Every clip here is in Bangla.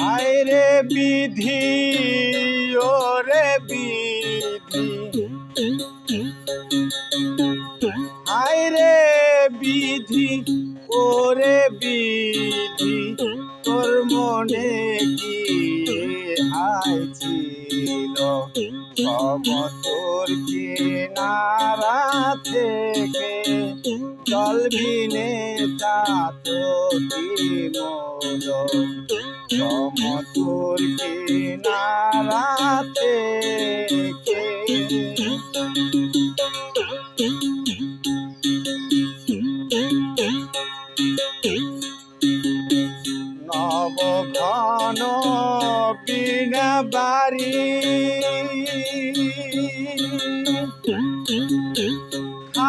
হায় রে বিধি ওরে বিধি। হায় রে বিধি ওরে বিধি, তোর মনে কি হায় ছিল? সমতর কিনারা থেকে? জল বিনে চাত মোল সমতর কিনারা থেকে নবঘন বিনা বাড়ি।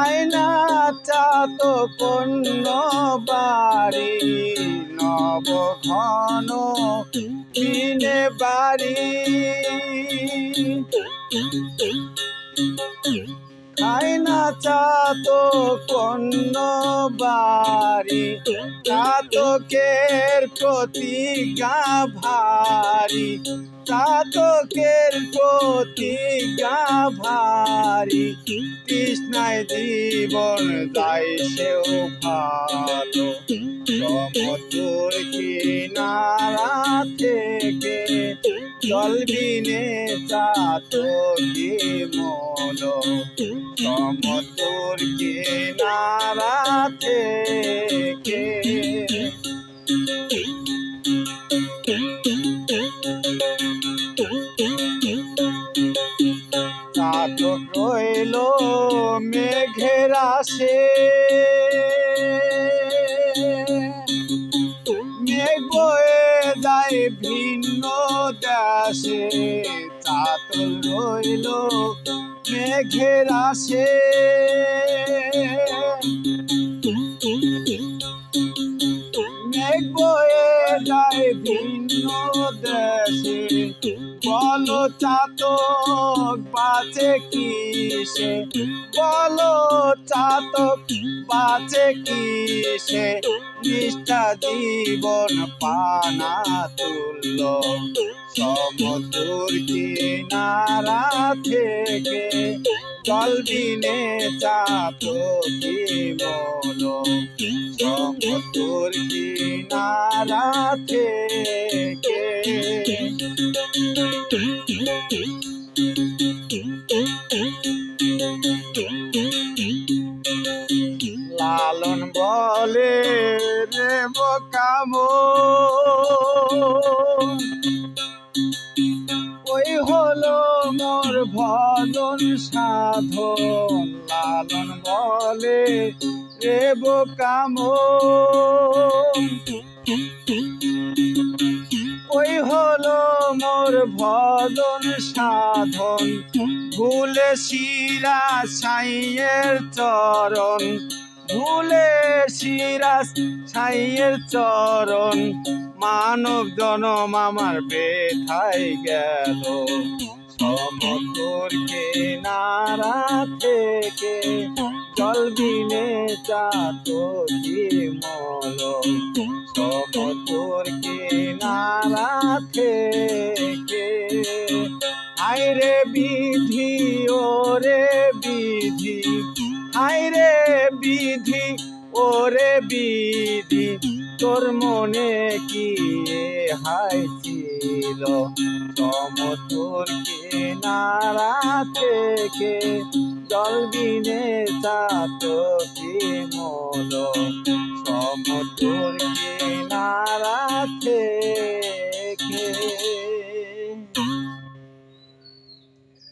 খায় না চাত পণ্য বাড়ি নবঘন বিনে বাড়ি। খায় না চাত পণ্য বাড়ি, চাতকের প্রতিজ্ঞা ভারী, চাতকের প্রতিজ্ঞা ভারী। কৃষ্ণায় জীবন যায় সেও ভালো। সমুদ্র কিনারা থেকে চলবিনে চাতকে মন সমুদ্র কিনারা থেকে মেঘের আসে। মেঘ বয়ে যায় ভিন্ন দেশে। চাতক রইল মেঘের আসে। বলো চাতক বাঁচে কিসে বলো চাতক বাঁচে কিসে নিষ্ঠা জীবন পানা তুল্য। সমুদ্র কিনারা থেকে জল বিনে চাতকি মনো। সমুদ্র কিনারা থেকে লালন বলে রে বোকামো ওই হলো মোর ভজন সাধন। লালন বলে রে বোকামো মোর ভজন সাধন, ভুলে শিরা সাইয়ের চরণ, ভুলে শিরা সাইয়ের চরণ, মানব জনম আমার বেথাই গেল। সমুদ্র কিনারা থেকে জল বিনে চাত মল সমুদ্র কিনারা থেকে আইরে বিধি, ওরে বিধি। আইরে বিধি, ওরে বিধি। তোর মনে কি হাই ছিল? সমুদ্র কিনারা থেকে জল বিনে চাত কি মল? সমুদ্র কিনারা থেকে